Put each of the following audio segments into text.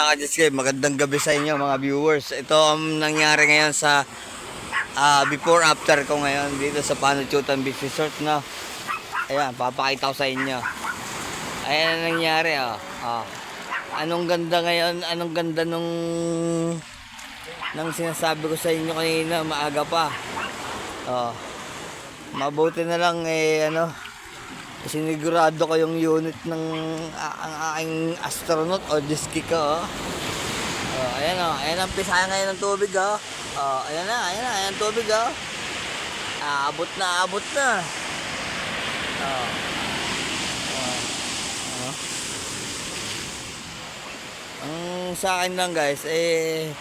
Mga kayo, magandang gabi sa inyo mga viewers. Ito ang nangyari ngayon sa ah, before after ko ngayon dito sa Panuchutan Beach Resort na. Ayan, papakita ko sa inyo. Ayan ang nangyari oh. Ah. Anong ganda ngayon, anong ganda nung nang sinasabi ko sa inyo kanina, maaga pa. Oh. Mabuti na lang eh ano, sinigurado ko yung unit ng a- ang aking astronaut o diski ko. Oh. Oh, ayan oh, ayan ang pisaya ngayon ng tubig oh. Oh, ayan na, ayan na, ayan ang tubig oh. Aabot na, aabot na. Oh. Oh. Oh. Ang sa akin lang guys, eh,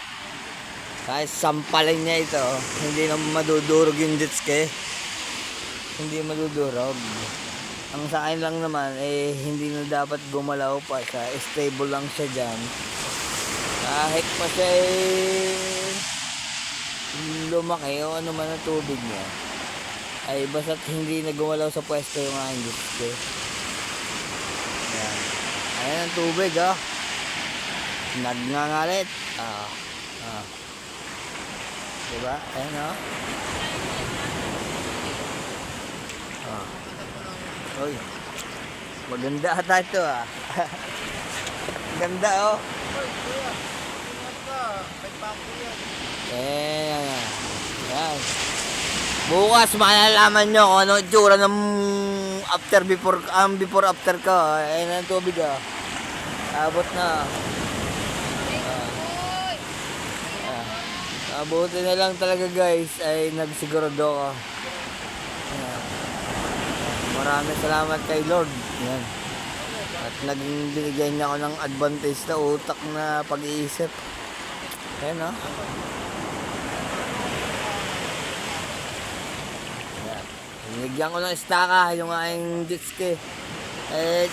kahit sampalin niya ito, hindi na madudurog yung jet ski. Hindi madudurog. Ang sa akin lang naman, eh, hindi na dapat gumalaw pa siya. Stable lang siya dyan. Kahit pa siya eh, lumaki o ano man ang tubig niya. Ay, basta't hindi na gumalaw sa pwesto yung aking jet ski. Ayan. Ayan ang tubig, ah. Nagngangalit. Ah. Ah. Diba? Ayan, oh. Ah. Uy. Maganda ata ito, ah. Ganda, oh. Eh, yan. Bukas malalaman nyo kung ano itsura ng after before um, before after ko. Ayun ang tubig ah. Abot na. Ah. Abuti na lang talaga guys ay nagsigurado ko. Maraming salamat kay Lord. Yan. At naging binigyan niya ako ng advantage na utak na pag-iisip. Ayan oh. Ayan. Binigyan ko ng staka yung aking jet ski. Eh,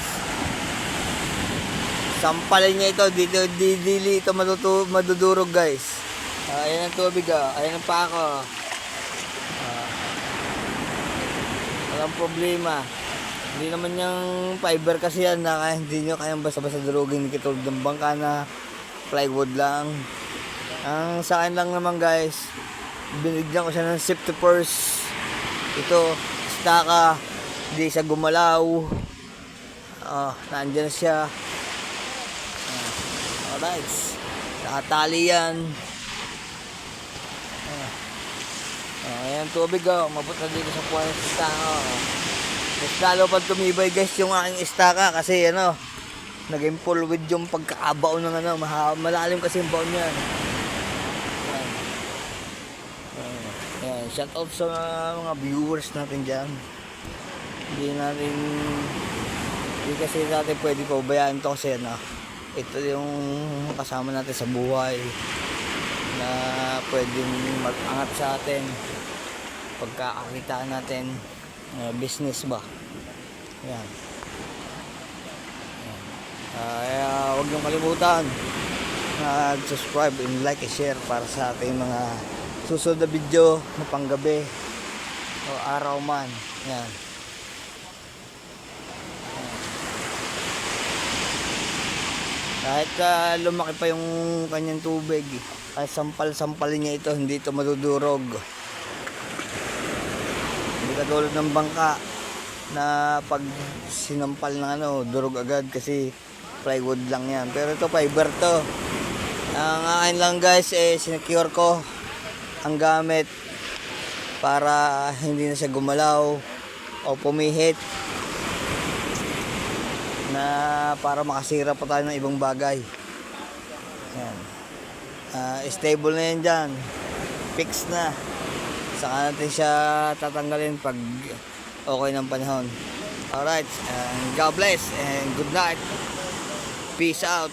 sampalin niya ito. Dito, didili ito matutu, madudurog guys. Ah, ayan ang tubig ah. Ayan ang pako. Ah. Walang problema. Hindi naman yung fiber kasi yan na kaya hindi nyo kayang basta-basta durugin katulad ng bangka na plywood lang. Ang sa akin lang naman guys, binigyan ko siya ng safety first. Ito, staka, hindi siya gumalaw. Ah, nandyan siya. Ah, alright. Nakatali yan. Ah, ayan tubig oh, mabot na dito sa staka oh. Mas lalo pag tumibay guys yung aking istaka kasi ano, naging full with yung pagkakabaon ng ano, malalim kasi yung baon niya. Ayan. Ayan. Shout out sa mga viewers natin dyan. Hindi natin, hindi kasi natin pwede pabayaan to kasi ano, ito yung kasama natin sa buhay na pwedeng mag-angat sa atin pagkakakita natin uh, business ba? Yan Ah, kaya huwag niyong kalimutan mag-subscribe and like and share para sa ating mga susunod na video na panggabi o araw man. Yan kahit ah, lumaki pa yung kanyang tubig kahit sampal-sampalin niya ito hindi ito madudurog katulad ng bangka na pag sinampal ng ano, durog agad kasi plywood lang yan. Pero ito fiber to. Ang akin lang guys, eh, sinecure ko ang gamit para hindi na siya gumalaw o pumihit na para makasira pa tayo ng ibang bagay. Yan. Ah, stable na yan dyan. Fix na. Saka natin siya tatanggalin pag okay ng panahon. Alright, and God bless and good night. Peace out.